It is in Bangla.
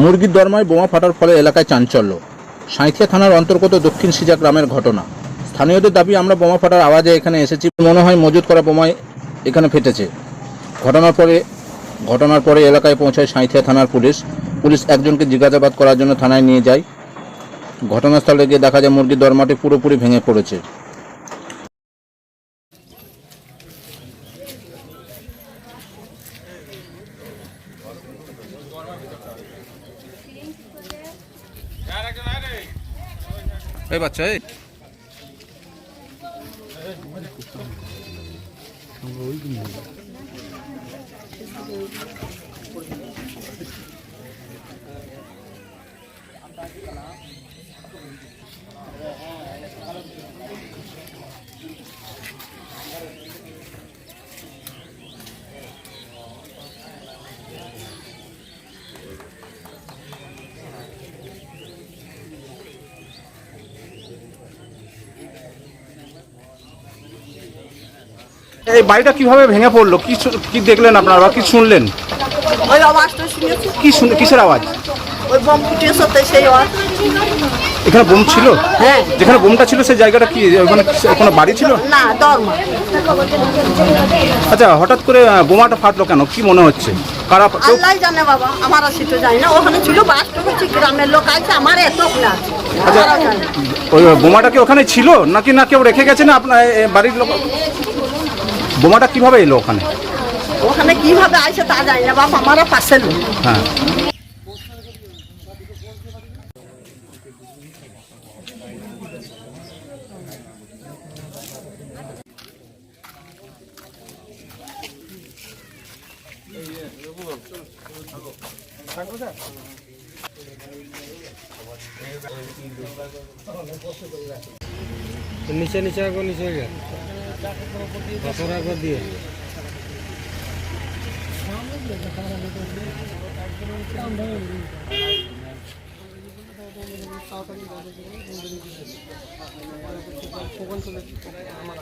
মুরগির দরমায় বোমা ফাটার ফলে এলাকায় চাঞ্চল্য। সাঁইথিয়া থানার অন্তর্গত দক্ষিণ সিজা গ্রামের ঘটনা। স্থানীয়দের দাবি, আমরা বোমা ফাটার আওয়াজে এখানে এসেছি। মনে হয় মজুত করা বোমায় এখানে ফেটেছে। ঘটনার পরে ঘটনার পরে এলাকায় পৌঁছায় সাঁইথিয়া থানার পুলিশ। পুলিশ একজনকে জিজ্ঞাসাবাদ করার জন্য থানায় নিয়ে যায়। ঘটনাস্থলে গিয়ে দেখা যায়, মুরগির দরমাটি পুরোপুরি ভেঙে পড়েছে। এই বাচ্চা এই। এই বাড়িটা কীভাবে ভেঙে পড়ল? কি কি দেখলেন আপনারা বা কি শুনলেন? ওই আওয়াজটা শুনেছি। কি শুন কিসের আওয়াজ? ওই বম ফুটিয়েছে তো সেই আওয়াজ। এখানে বোম ছিল? হ্যাঁ। যেখানে বোমটা ছিল সেই জায়গাটা কি ওখানে কোনো বাড়ি ছিল? না দরমা। আচ্ছা হঠাৎ করে বোমাটা ফাটলো কেন? কি মনে হচ্ছে? কারা আল্লাহ জানে বাবা আমার সেটা জানি না। ওখানে ছিল হচ্ছে গ্রামের লোক আছে আমার এত আচ্ছা ওই বোমাটা কি ওখানে ছিল? নাকি না কেউ রেখে গেছে না আপনার বাড়ির লোক বোমাটা কীভাবে এলো ওখানে? ওখানে কীভাবে আইসে তা জানি না বাপ আমার পাশের লোক হ্যাঁ। নিচে নিচে আগে নিচে গিয়ে পাথর আগে দিয়ে। আমার